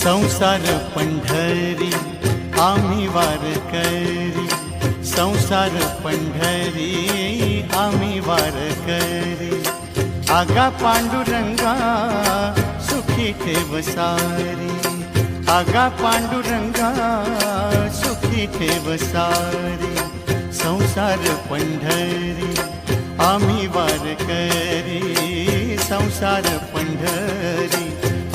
संसार पंढरी आम्ही वारकरी संसार पंढरी आम्ही वारकरी आगा पांडुरंगा सुखी ठेव सारी. आगा पांडुरंगा सुखी ठेव सारी. संसार पंढरी आम्ही वारकरी संसार पंढरी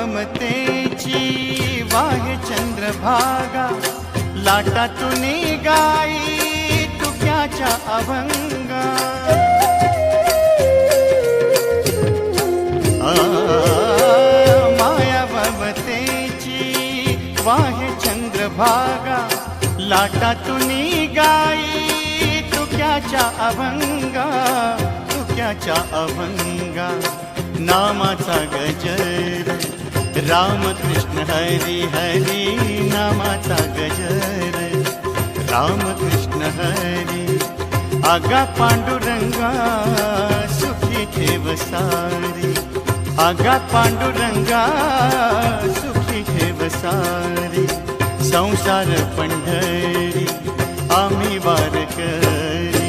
ममतेची वाहे चंद्रभागा लाटातून गाई तुक्याच्या अभंगा. आ, माया ममतेची वाहे चंद्रभागा लाटातून गाई तुक्याच्या अभंगा तुक्याच्या अभंगा. नामाचा गजर रामकृष्ण हरी हरी नामाचा गजर। रामकृष्ण हरी आगा पांडुरंगा सुखी ठेव सारी। आगा पांडुरंगा सुखी ठेव सारी। संसार पंढरी आम्ही वारकरी